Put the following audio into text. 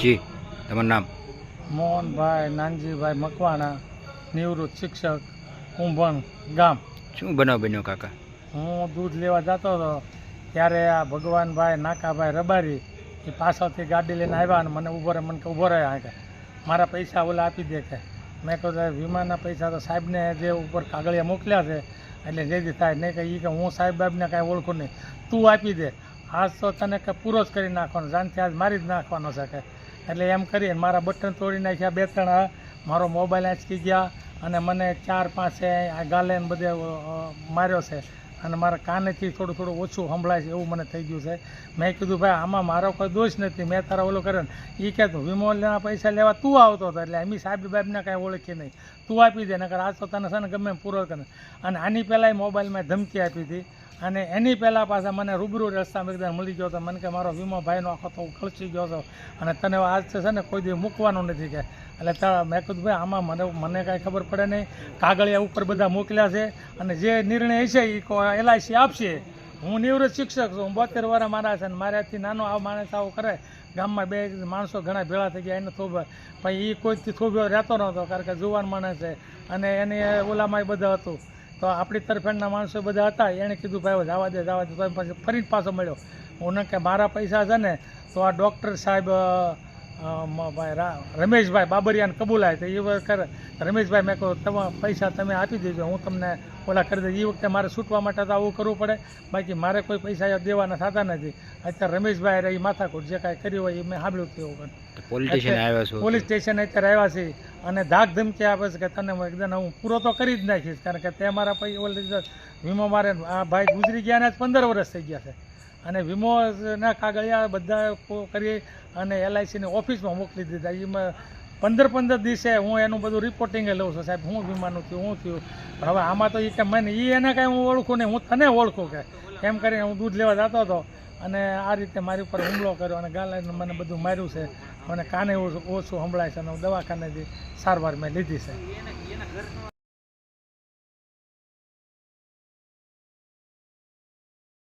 જી તમારું નામ? મોહનભાઈ નાનજીભાઈ મકવાણા નિવૃત્ત શિક્ષક કુંભણ ગામ. શું બનાવ બન્યો કાકા? હું દૂધ લેવા જતો હતો ત્યારે આ ભગવાનભાઈ નાકાભાઈ રબારી એ પાછળથી ગાડી લઈને આવ્યા અને મને ઊભો રહે મને કે ઊભો રહે આ કે મારા પૈસા ઓલા આપી દે કે. મેં કહ્યું "સાહેબ, વીમાના પૈસા તો સાહેબને જે ઉપર કાગળિયા મોકલ્યા છે એટલે જેથી થાય. નહીં કે એ કે હું સાહેબ બાબને કાંઈ ઓળખું નહીં. તું આપી દે. આજ તો તને કે પૂરો જ કરી નાખવાનો જાનથી આજ મારી જ નાખવાનો છે કે. એટલે એમ કરીને મારા બટન તોડી નાખ્યા, બે ત્રણ આ. મારો મોબાઈલ આંચકી ગયા અને મને ચાર, પાંચ આ ગાલે બધે માર્યો છે. અને મારા કાનેથી થોડું થોડું ઓછું સંભળાય છે એવું મને થઈ ગયું છે. મેં કીધું, ભાઈ, આમાં મારો કોઈ દોષ નથી. મેં તારા ઓલો કર્યો ને એ કહેતું વિમોલના પૈસા લેવા તું આવતો હતો, એટલે એમ સાહેબ બાબને કાંઈ ઓળખી નહીં. તું આપી દે, નકર આજ તો તને છે ને ગમે પૂરો કરે. અને આની પહેલાંય મોબાઈલમાં ધમકી આપી હતી. અને એની પહેલાં પાછા મને રૂબરૂ રસ્તા એકદમ મળી ગયો હતો મને કે, મારો વીમો ભાઈનો આખો તો ખર્ચી ગયો હતો અને તને આજ છે ને કોઈ દી મૂકવાનું નથી કે. એટલે તારા, મેં કીધું, ભાઈ, આમાં મને મને કાંઈ ખબર પડે નહીં. કાગળિયા ઉપર બધા મોકલ્યા છે અને જે નિર્ણય છે એ એલઆઈસી આપશે. હું નિવૃત્ત શિક્ષક છું, હું બોતેર વર્ષ મારા છે અને મારાથી નાનો આ માણસ આવું કરે. ગામમાં બે માણસો ઘણા ભેળા થઈ ગયા, એને થોભે, પણ એ કોઈથી થોભ્યો રહેતો નહોતો, કારણ કે જુવાન માણસ છે. અને એની ઓલામાં બધા હતું. તો આપણી તરફેણના માણસો બધા હતા એણે કીધું ભાઈ જવા દે જવા દે. તો પછી ફરી પાછો મળ્યો. હું કે મારા પૈસા છે ને તો આ ડૉક્ટર સાહેબ રમેશભાઈ બાબરિયાને કબૂલાય તો એ વખતે રમેશભાઈ મેં કહું તમે પૈસા તમે આપી દેજો હું તમને ઓલા કરી દઉં એ વખતે મારે છૂટવા માટે તો આવું કરવું પડે. બાકી મારે કોઈ પૈસા દેવાના થતા નથી. અત્યારે રમેશભાઈ એ માથાકૂટ જે કાંઈ કર્યું હોય એ મેં સાંભળ્યું હતું એવું પોલીસ સ્ટેશન આવ્યા છે પોલીસ સ્ટેશન અત્યારે આવ્યા છે અને ધાક ધમકી આપે છે કે તને એકદમ હું પૂરો તો કરી જ નાખીશ, કારણ કે તે મારા પૈસા ઓલરેડી વીમો મારે આ ભાઈ ગુજરી ગયા ને પંદર વર્ષ થઈ ગયા છે. અને વીમોના કાગળિયા બધા કરી અને એલઆઈસીની ઓફિસમાં મોકલી દીધા. એમાં પંદર પંદર દિવસે હું એનું બધું રિપોર્ટિંગ લઉં છું. સાહેબ, હું વીમાનું થયું હું થયું હવે આમાં તો એ કે મને એ એને કાંઈ હું ઓળખું નહીં, હું તને ઓળખું કે. એમ કરીને હું દૂધ લેવા જતો હતો અને આ રીતે મારી ઉપર હુમલો કર્યો અને ગાલાને મને બધું માર્યું છે. મને કાને ઓછું સંભળાય છે અને દવાખાને સારવાર મેં લીધી છે.